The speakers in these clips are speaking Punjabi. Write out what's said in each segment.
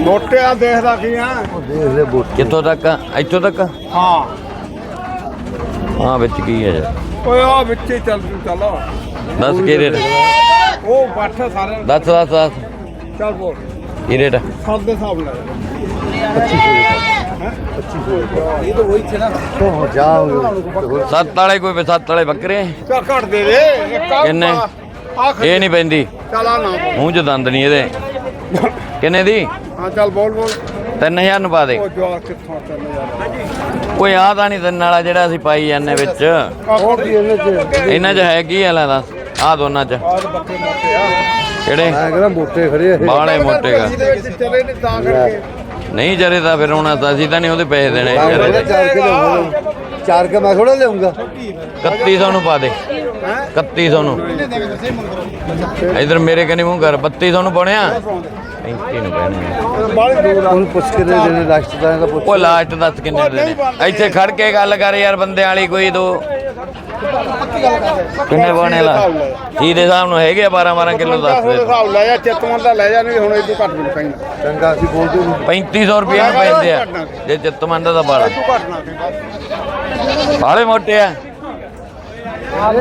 ਮੋਟਿਆ ਦੇਖਦਾ ਕੀ ਆ? ਦੇਖ ਲੈ ਬੋਟ ਕਿੱਥੋਂ ਤੱਕ ਆ? ਇੱਥੋਂ ਤੱਕ ਹਾਂ। ਹਾਂ ਵਿੱਚ ਕੀ ਹੈ ਯਾਰ? ਓਏ ਆ ਵਿੱਚ ਹੀ ਚੱਲ ਤੂੰ ਚੱਲ। ਦੱਸ ਕੀ ਰੇਟ? ਉਹ ਬੱਠ ਸਾਰੇ। ਦੱਸ ਦੱਸ ਦੱਸ। ਚੱਲ ਬੋਲ। ਕੀ ਰੇਟ ਸਭ ਦੇ ਹਿਸਾਬ ਨਾਲ। ਤੋਂ ਜਾ ਸੱਤ ਵਾਲੇ ਕੋਈ ਵੀ ਸੱਤ ਵਾਲੇ ਬੱਕਰੇ ਚਾ ਘਟ ਦੇ ਦੇ। ਇੱਕ ਆਹ ਕਿੰਨੇ? ਇਹ ਨਹੀਂ ਪੈਂਦੀ। ਚੱਲ ਆ ਨਾ। ਮੂੰਹ 'ਚ ਦੰਦ ਨਹੀਂ ਇਹਦੇ। ਕਿੰਨੇ ਦੀ? ਹਾਂ ਚੱਲ ਬੋਲ ਬੋਲ। 3000 ਨੂੰ ਪਾ ਦੇ। ਉਹ ਜਵਾ ਕਿੱਥੋਂ ਚੱਲ ਯਾਰ ਕੋਈ ਆ ਤਾਂ ਨਹੀਂ ਤਿੰਨ ਵਾਲਾ ਜਿਹੜਾ ਅਸੀਂ ਪਾਈ ਜਾਂਦੇ ਵਿੱਚ। ਇਹਨੇ ਚ? ਹੈ ਕੀ ਹਾਲਾ ਦੱਸ? ਆ ਦੋਨਾਂ 'ਚ। ਕਿਹੜੇ? ਮੈਂ ਕਹਿੰਦਾ ਮੋਟੇ ਖੜੇ ਆ। ਬਾਲੇ ਮੋਟੇ ਚਲੇ ਨਹੀਂ ਤਾਂ ਕਰਕੇ। ਨਹੀਂ ਜਰੇ ਤਾਂ ਫਿਰ ਹੁਣ ਤਾਂ ਅਸੀਂ ਤਾਂ ਨਹੀਂ ਉਹਦੇ ਪੈਸੇ ਦੇਣੇ ਦੇ। ਚਾਰ ਕੇ ਚਾਰ ਕੇ ਮੈਂ ਥੋੜਾ ਲਿਆਉਂਗਾ। 3100 ਨੂੰ ਪਾ ਦੇ। 3100 ਨੂੰ। ਇਧਰ ਮੇਰੇ ਕਨੀ ਮੂੰਹ ਕਰ 3200 ਨੂੰ ਪਾਉਣਿਆ 35 ਨੂੰ ਪੈਣੇ ਉਹਨੂੰ ਪੁੱਛ ਕੇ ਦੇ ਦੇਣੇ ਲਾਸਟ ਦਾ ਇਹਦਾ ਪੁੱਛ ਉਹ ਲਾਸਟ ਦੱਸ ਕਿੰਨੇ ਦੇ ਨੇ। ਇੱਥੇ ਖੜ ਕੇ ਗੱਲ ਕਰ ਯਾਰ ਬੰਦੇ ਵਾਲੀ ਕੋਈ ਦੋ ਕਿੰਨੇ ਪਾਉਣੇ ਲਾ? ਜੀ ਦੇ ਹਿਸਾਬ ਨੂੰ ਹੈਗੇ 12 12 ਕਿਲੋ ਦੱਸ ਦੇ ਹਿਸਾਬ ਲੈ ਜਾ ਚਿੱਤਵੰਤ ਦਾ ਲੈ ਜਾ ਨਹੀਂ ਹੁਣ ਇਦੋਂ ਘੱਟ ਨਹੀਂ ਪੈਂਦਾ ਚੰਗਾ ਅਸੀਂ ਬੋਲਦੇ ਨਹੀਂ 3500 ਰੁਪਏ ਨੂੰ ਪੈਂਦੇ ਆ। ਜੇ ਚਿੱਤਮੰਦ ਦਾ ਬਾਲਾ ਤੂੰ ਦੇ ਬਾਲੇ ਮੋਟੇ ਆ।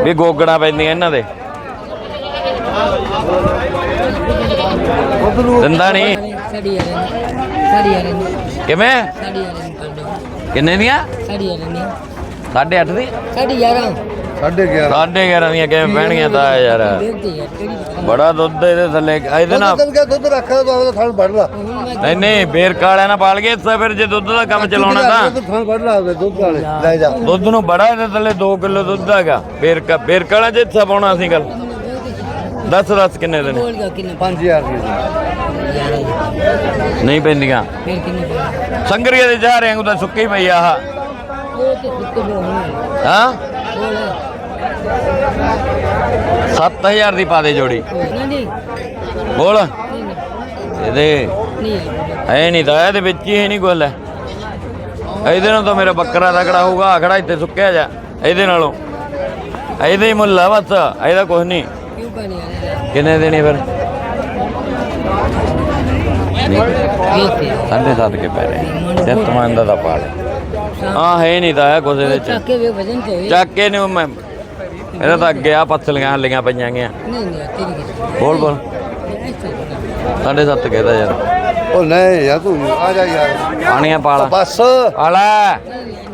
ਵੀ ਗੋਗਣਾ ਪੈਂਦੀਆਂ ਇਹਨਾਂ ਦੇ। ਦਿੰਦਾ ਨਹੀਂ ਨੇ ਸਾੜੀ ਵਾਲੇ ਨੇ ਕਿਵੇਂ? ਕਰ ਦਿਓ ਕਿੰਨੇ ਦੀਆਂ? ਸਾੜੀ ਵਾਲੇ ਨੇ। 8.5 ਦੀ? ਸਾੜੀ 11 ਸਾਢੇ 11 11.5 ਦੀਆਂ ਕਿਵੇਂ ਪੈਣਗੀਆਂ ਤਾਂ ਯਾਰ। ਬੜਾ ਦੁੱਧ ਇਹਦੇ ਥੱਲੇ ਇਹਦੇ ਨਾਲ ਦੁੱਧ ਕਿਹਾ ਦੁੱਧ ਰੱਖਾ ਤਾਂ ਉਹਦਾ ਥਣ ਵੱਢ ਲਾ। ਹੁਣ ਮੈਂ ਨਹੀਂ ਨਹੀਂ ਬੇਰ ਕਾਲਿਆਂ ਨਾਲ ਪਾਲ ਗਏ ਫਿਰ ਜੇ ਦੁੱਧ ਦਾ ਕੰਮ ਚਲਾਉਣਾ ਤਾਂ। ਥਣ ਵੱਢ ਲਾ ਉਹਦੇ ਦੁੱਧ ਵਾਲੇ ਲੈ ਜਾ। ਦੁੱਧ ਨੂੰ ਬੜਾ ਇਹਦੇ ਥੱਲੇ 2 ਕਿਲੋ ਦੁੱਧ ਹੈਗਾ। ਬੇਰ ਕਾ ਬੇਰ ਕਾਲਾ ਜੇ ਇੱਥੇ ਪਾਉਣਾ ਸੀ ਗੱਲ। ਦੱਸ ਦੱਸ ਕਿੰਨੇ ਦੇ ਨੇ? ਬੋਲ ਗਿਆ ਕਿੰਨੇ? 5000 ਰੁਪਏ 11 ਨਹੀਂ ਪੈਂਦੀਆਂ। ਫਿਰ ਕਿੰਨੇ ਪਏ? ਸੰਗਰੀਏ ਦੇ ਜਾ ਰਹੇ ਤਾਂ ਸੁੱਕੀ ਪਈ ਆ ਆਹ। ਉਹ ਤੇ ਹੋਣੇ ਹਾਂ? ਬੋਲ। 7000 ਦੀ ਪਾ ਦੇ ਜੋੜੀ। ਬੋਲ। ਇਹਦੇ ਨਹੀਂ। ਐ ਨਹੀਂ ਤਾਂ ਇਹਦੇ ਵਿੱਚ ਹੀ ਨਹੀਂ ਗੱਲ ਹੈ। ਇਹਦੇ ਨਾਲ ਤਾਂ ਮੇਰਾ ਬੱਕਰਾ ਤਕੜਾ ਹੋਊਗਾ ਆ ਖੜਾ ਇੱਥੇ ਸੁੱਕਿਆ ਜਾ ਇਹਦੇ ਨਾਲੋਂ। ਇਹਦੇ ਹੀ ਮੁੱਲ ਆ ਬਸ ਇਹਦਾ ਕੁਝ ਨਹੀਂ। ਆ ਕਿੰਨੇ ਦੇਣੇ ਫਿਰ? ਸਾਢੇ ਸੱਤ ਕੇ ਪੈ ਰਹੇ। ਸਿੱਤਮਾਨ ਦਾ ਤਾਂ ਪਾੜ ਹਾਂ। ਹੈ ਨਹੀਂ ਤਾਂ ਹੈ ਕੁਝ ਇਹਦੇ ਚ। ਚੱਕ ਕੇ ਵੇ ਵਜਨ ਤੇ। ਚੱਕ ਨੂੰ ਮੈਂ ਇਹਦਾ ਤਾਂ ਅੱਗੇ ਆ ਪੱਥਲੀਆਂ ਹੱਲੀਆਂ ਪਈਆਂ ਗੀਆਂ ਨਹੀਂ ਨਹੀਂ ਬੋਲ ਬੋਲ। ਸਾਢੇ ਸੱਤ ਕਹਿਦਾ ਯਾਰ। ਉਹ ਨਹੀਂ ਯਾਰ ਤੂੰ ਆ ਜਾ ਯਾਰ। ਆਣੀਆਂ ਪਾਲਾ। ਬਸ। ਆਲਾ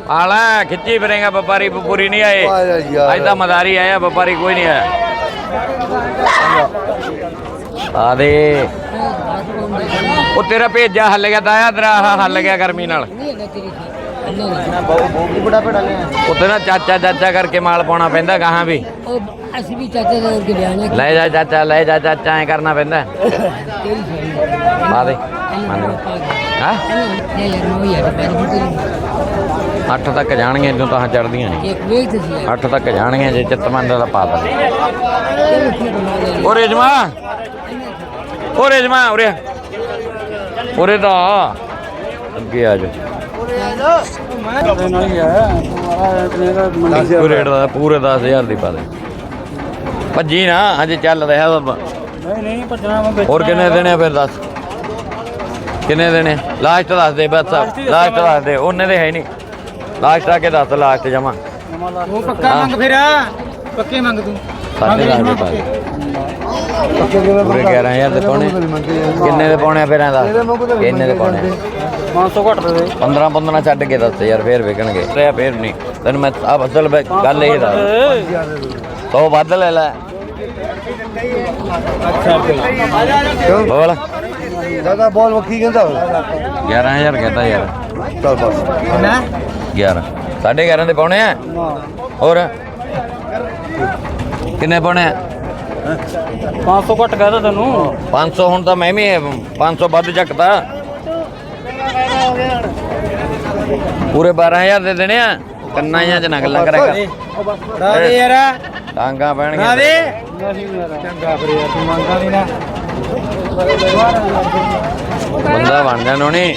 ਆਲਾ ਖਿੱਚੀ ਫਿਰੇਗਾ ਵਪਾਰੀ ਪੂਰੀ ਨਹੀਂ ਆਏ। ਜਾ ਯਾਰ। ਅੱਜ ਤਾਂ ਮਦਾਰੀ ਆਇਆ ਵਪਾਰੀ ਕੋਈ ਨਹੀਂ ਆਇਆ। ਆ ਦੇ। ਉਹ ਤੇਰਾ ਭੇਜਾ ਹੱਲ ਗਿਆ ਤਾਇਆ ਤੇਰਾ ਆਹ ਹੱਲ ਗਿਆ ਗਰਮੀ ਨਾਲ। ਨਹੀਂ ਹੈਗਾ ਤੇਰੀ ਉੱਤੇ ਨਾ ਚਾਚਾ ਚਾਚਾ ਕਰਕੇ ਮਾਲ ਪਾਉਣਾ ਪੈਂਦਾ ਗਾਹਾਂ ਵੀ। ਉਹ ਅਸੀਂ ਵੀ ਚਾਚੇ ਦੇ ਕੇ ਲਿਆਣੇ ਲੈ ਜਾ ਚਾਚਾ ਲੈ ਜਾ ਚਾਚਾ ਐ ਕਰਨਾ ਪੈਂਦਾ। ਦੇ ਮੰਨ ਹਾਂ? ਯਾਰ ਨੋ ਯਾਰ ਤੇਰੀ ਅੱਠ ਤੱਕ ਜਾਣਗੀਆਂ ਜਦੋਂ ਤਾਂ ਚੜਦੀਆਂ ਨੇ। ਇੱਕ ਵੇਖ ਅੱਠ ਤੱਕ ਜਾਣਗੀਆਂ ਜੇ ਚਿੱਤਮੰਦ ਦਾ ਪਾ ਦੇ। ਚਲੋ ਠੀਕ ਬਣਾ ਲੈ। ਓ ਰੇਜਮਾ। ਓ ਰੇਜਮਾ ਉਰੇ ਆ। ਉਰੇ ਤਾਂ ਆ। ਅੱਗੇ ਆ ਜਾ ਇੱਕੋ ਰੇਟ ਦਾ ਪੂਰੇ 10000 ਦੀ ਪਾ ਦੇ। ਭੱਜੀ ਨਾ ਅਜੇ ਚੱਲ ਰਿਹਾ ਬਾਬਾ ਨਹੀਂ ਨਹੀਂ ਭੱਜਣਾ ਮੈਂ ਹੋਰ ਕਿੰਨੇ ਦੇਣੇ ਆ ਫਿਰ ਦੱਸ? ਕਿੰਨੇ ਦੇਣੇ? ਲਾਸਟ ਦੱਸ ਦੇ ਬਸ ਲਾਸਟ ਦੱਸ ਦੇ ਉਹਨੇ ਦੇ ਹੈ ਨਹੀਂ। ਲਾਸਟ ਆ ਕੇ ਦੱਸ ਲਾਸਟ ਜਮਾ। ਉਹ ਪੱਕਾ ਮੰਗ ਫਿਰ ਪੱਕੇ ਮੰਗ ਤੂੰ। ਸਾਡੇ ਦੇ ਪਾ ਦੇ। ਪੂਰੇ 11000 ਦੇ ਪਾਉਣੇ। ਕਿੰਨੇ ਦੇ ਪਾਉਣੇ ਆ ਫਿਰ ਇਹਦਾ? ਕਿੰਨੇ ਦੇ ਪਾਉਣੇ ਆ? 500 ਘੱਟ ਦੇ 15 15 ਛੱਡ ਕੇ ਦੱਸ ਯਾਰ ਫੇਰ ਵਿਕਣਗੇ। ਰਿਆ ਫੇਰ ਨਹੀਂ। ਤੈਨੂੰ ਮੈਂ ਆ ਅਸਲ ਵਿੱਚ ਗੱਲ ਇਹ ਦੱਸ। ਤੋ ਵੱਧ ਲੈ ਲੈ। ਬੋਲ। ਦਾਦਾ ਬੋਲ ਵਕੀ ਕਹਿੰਦਾ 11000 ਕਹਿੰਦਾ ਯਾਰ। ਚੱਲ ਬਸ। ਮੈਂ? 11 ਸਾਢੇ 11 ਦੇ ਪਾਉਣੇ ਆ? ਹੋਰ? ਕਿੰਨੇ ਪਾਉਣੇ ਆ? 500 ਘੱਟ ਕਹਦਾ ਤੈਨੂੰ। 500 ਹੁਣ ਤਾਂ ਮੈਂ ਵੀ 500 ਵੱਧ ਚੱਕਦਾ। ਪੂਰੇ 12000 ਦੇ ਦੇਣੇ ਆ। ਕੰਨਾਂ ਜਾਂ ਚ ਨਾ ਗੱਲਾਂ ਕਰੇਗਾ ਦਾ ਦੇ ਯਾਰ। ਡਾਂਗਾ ਦਾ ਪੈਣਗੇ ਦੇ। ਚੰਗਾ ਫਿਰ ਯਾਰ ਤੂੰ ਮੰਗਦਾ ਨਹੀਂ ਨਾ ਬੰਦਾ ਬਣ ਜਾਣੋ ਨਹੀਂ।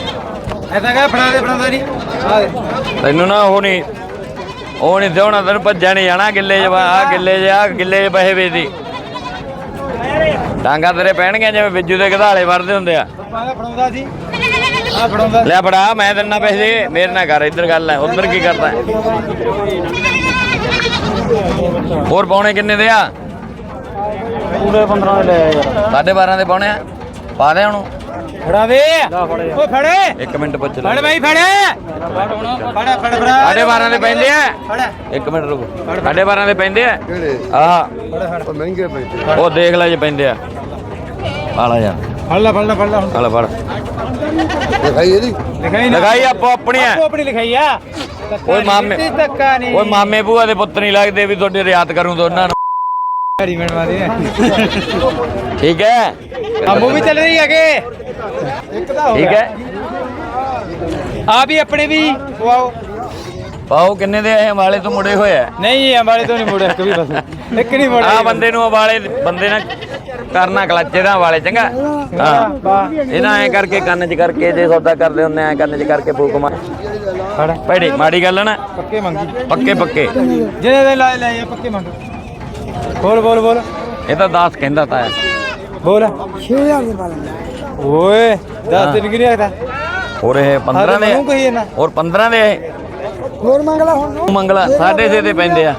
ਐਸਾ ਕਹ ਫੜਾ ਦੇ ਫੜਾਉਂਦਾ ਨਹੀਂ ਆ ਦੇ। ਤੈਨੂੰ ਨਾ ਉਹ ਨਹੀਂ ਉਹ ਨਹੀਂ ਦੇਉਣਾ ਤੈਨੂੰ ਭੱਜਿਆ ਨਹੀਂ ਜਾਣਾ ਗਿੱਲੇ ਚ ਆ ਗਿੱਲੇ ਚ ਆ ਗਿੱਲੇ ਚ ਪੈਸੇ ਵੇਚਦੀ। ਡਾਂਗਾ ਤੇਰੇ ਪੈਣਗੀਆਂ ਜਿਵੇਂ ਬਿੱਜੂ ਦੇ ਗਧਾਲੇ ਵਰਦੇ ਹੁੰਦੇ ਆ। ਪਾਇਆ ਫੜਾਉਂਦਾ ਸੀ। ਆ ਫੜਾਉਂਦਾ ਲੈ ਫੜਾ ਮੈਂ ਦਿੰਨਾ ਪੈਸੇ ਮੇਰੇ ਨਾਲ ਕਰ ਇੱਧਰ ਗੱਲ ਹੈ ਉਧਰ ਕੀ ਕਰਦਾ ਹੈ? ਹੋਰ ਪਾਉਣੇ ਕਿੰਨੇ ਦੇ ਆ? ਪੂਰੇ 15 ਦੇ ਲੈ ਯਾਰ। ਸਾਢੇ 12 ਦੇ ਪਾਉਣੇ ਆ? ਪਾ ਦੇ ਹੁਣ ਫੜਾ ਦੇ। ਓ ਫੜੇ ਇੱਕ ਮਿੰਟ ਪੁੱਛ ਲੈ। ਫੜ ਬਾਈ ਫੜ। ਫੜ ਫੜ ਫੜ। ਸਾਢੇ 12 ਦੇ ਪੈਂਦੇ ਆ। ਫੜ। ਇੱਕ ਮਿੰਟ ਰੁਕੋ। ਸਾਢੇ 12 ਦੇ ਪੈਂਦੇ ਆ। ਕਿਹੜੇ? ਆਹ। ਉਹ ਮਹਿੰਗੇ ਪੈਂਦੇ ਉਹ ਦੇਖ ਲੈ ਜੇ ਪੈਂਦੇ ਆ। ਆਲਾ ਯਾਰ। ਫੜ ਲੈ ਫੜ ਲੈ ਫੜ ਲੈ ਹੁਣ। ਆਲਾ ਫੜ। ਦਿਖਾਈ ਇਹਦੀ? ਲਿਖਾਈ ਨਾ। ਲਗਾਈ ਆਪੋ ਆਪਣੀ ਆ। ਆਪੋ ਆਪਣੀ ਲਿਖਾਈ ਆ। ਓਏ ਮਾਮੇ ਓਏ ਮਾਮੇ ਬੂਆ ਦੇ ਪੁੱਤ ਨਹੀਂ ਲੱਗਦੇ ਵੀ ਤੁਹਾਡੀ ਰਿਆਤ ਕਰੂੰ ਦੋਨਾਂ ਨੂੰ। ਠੀਕ ਹੈ। ਅੰਮੂ ਵੀ ਚੱਲ ਰਹੀ ਹੈਗੇ। ਇੱਕ ਤਾਂ ਹੋ ਠੀਕ ਹੈ। ਆ ਵੀ ਆਪਣੇ ਵੀ। ਪਵਾਓ ਪਾਓ ਕਿੰਨੇ ਦੇ ਇਹ ਵਾਲੇ ਤੋਂ ਮੁੜੇ ਹੋਏ ਆ। ਨਹੀਂ ਅੰਬਾਲੇ ਤੋਂ ਨਹੀਂ ਮੋੜਿਆ ਇੱਕ ਵੀ ਬਸ। ਇੱਕ ਨਹੀਂ ਮੋੜਿਆ ਆ ਬੰਦੇ ਨੂੰ ਵਾਲੇ ਬੰਦੇ ਨਾਲ ਕਰਨਾ ਕਲੱਚੇ ਦਾ ਵਾਲੇ ਚੰਗਾ। ਹਾਂ। ਇਹਨਾਂ ਐ ਕਰਕੇ ਕੰਨ 'ਚ ਕਰਕੇ ਜੇ ਸੌਦਾ ਕਰਦੇ ਹੁੰਦੇ ਐ ਕੰਨ 'ਚ ਕਰਕੇ ਫੂਕ ਮਾਰ। ਭੈੜੀ ਮਾੜੀ ਗੱਲ ਨਾ। ਪੱਕੇ ਮੰਗੀ। ਪੱਕੇ ਪੱਕੇ। ਜਿਹਨੇ ਦੇ ਲਾਏ ਪੱਕੇ ਮੰਗ। ਬੋਲ ਬੋਲ ਬੋਲ। ਇਹ ਤਾਂ 10 ਕਹਿੰਦਾ ਤਾ ਬੋਲ। 6000 ਦੇ ਪਾਲਣ ਓਏ 10 ਦਿਨ ਕਿ ਨਹੀਂ ਆਖਦਾ? ਹੋਰ ਇਹ 15 ਦੇ ਮੈਨੂੰ ਨਾ ਹੋਰ 15 ਦੇ ਇਹ? ਹੋਰ ਮੰਗ ਲਾ ਹੁਣ ਮੰਗਲਾ ਸਾਢੇ ਛੇ ਦੇ ਪੈਂਦੇ ਆ।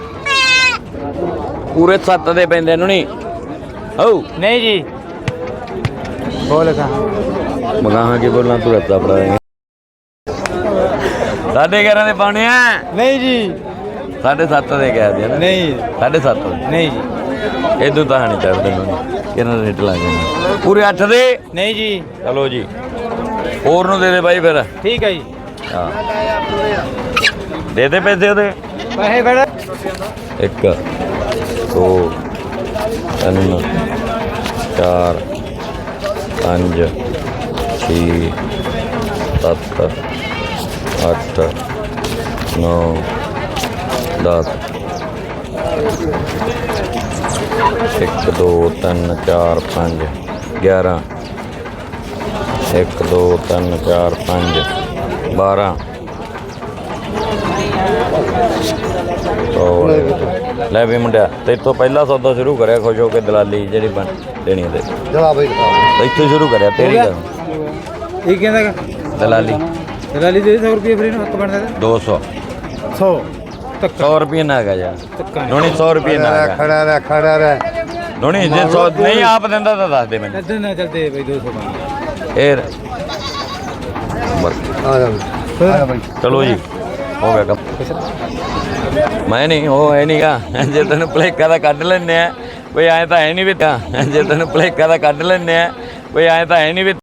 ਪੂਰੇ 7 ਦੇ ਪੈਂਦੇ ਨੂੰ। ਨਹੀਂ ਹਉ ਨਹੀਂ ਜੀ। ਬੋਲ ਕਾ। ਮਗਾਹਾਂ ਕੀ ਬੋਲਣਾ ਤੂੰ ਰੱਤਾ ਪੜਾ ਸਾਢੇ 11 ਦੇ ਪਾਉਣੇ ਆ। ਨਹੀਂ ਜੀ। ਸਾਢੇ 7 ਦੇ ਕਹਿ ਦਿਆ ਨਾ। ਨਹੀਂ। ਸਾਢੇ 7 ਨਹੀਂ ਜੀ। ਇਦੋਂ ਤਾਂ ਨਹੀਂ ਚਾਹੀਦਾ ਮੈਨੂੰ ਕਿਹਨਾਂ ਰੇਟ ਲਾ ਜਾਣਾ। ਪੂਰੇ 8 ਦੇ? ਨਹੀਂ ਜੀ। ਚਲੋ ਜੀ। ਹੋਰ ਨੂੰ ਦੇ ਦੇ ਬਾਈ ਫਿਰ। ਠੀਕ ਹੈ ਜੀ। ਹਾਂ। ਦੇ ਦੇ ਪੈਸੇ ਉਹਦੇ। ਪੈਸੇ ਫੜ 1 2 3 4 5 6 7 8 9 10 1 2 3 4 5 11 1 2 3 4 5 12 ਹੋਰ। ਲੈ ਵੀ ਮੁੰਡਿਆ ਤੇ ਇੱਥੋਂ ਪਹਿਲਾ ਸੌਦਾ ਸ਼ੁਰੂ ਕਰਿਆ ਖੁਸ਼ ਹੋ ਕੇ ਦਲਾਲੀ ਜਿਹੜੀ ਬਣ ਦੇਣੀ ਤੇ। ਚਲਾ ਬਈ। ਇੱਥੋਂ ਸ਼ੁਰੂ ਕਰਿਆ ਤੇਰੀ ਗੱਲ। ਇਹ ਕਹਿੰਦਾ? ਦਲਾਲੀ। ਦਲਾਲੀ ਦੇ 100 ਰੁਪਏ ਫਰੀ ਨੂੰ ਹੱਕ ਬਣਦਾ 200 100 ਤੱਕ 100 ਰੁਪਏ ਨਾ ਹੈਗਾ ਯਾਰ। ਲੋਣੀ 100 ਰੁਪਏ ਨਾ ਹੈਗਾ। ਖੜਾ ਰਹਿ ਖੜਾ ਰਹਿ। ਲੋਣੀ ਜੇ 100 ਨਹੀਂ ਆਪ ਦਿੰਦਾ ਤਾਂ ਦੱਸ ਦੇ ਮੈਨੂੰ। ਚੱਲ ਨਾ ਚੱਲਦੇ ਬਈ 200 ਬਣ ਫੇਰ। ਬਸ ਆ ਜਾ ਬਈ। ਆ ਜਾ ਬਈ। ਚਲੋ ਜੀ ਹੋ ਗਿਆ ਕੰਮ। ਮੈਂ ਨਹੀਂ ਉਹ ਹੈ ਨਹੀਂਗਾ ਜੇ ਤੈਨੂੰ ਪਲੇਕਾ ਦਾ ਕੱਢ ਲੈਨੇ ਆ। ਕੋਈ ਐ ਤਾਂ ਹੈ ਨਹੀਂ ਵੀ ਤਾਂ ਜੇ ਤੈਨੂੰ ਪਲੇਕਾ ਦਾ ਕੱਢ ਲੈਨੇ ਆ। ਕੋਈ ਐ ਤਾਂ ਹੈ ਨਹੀਂ ਵੀ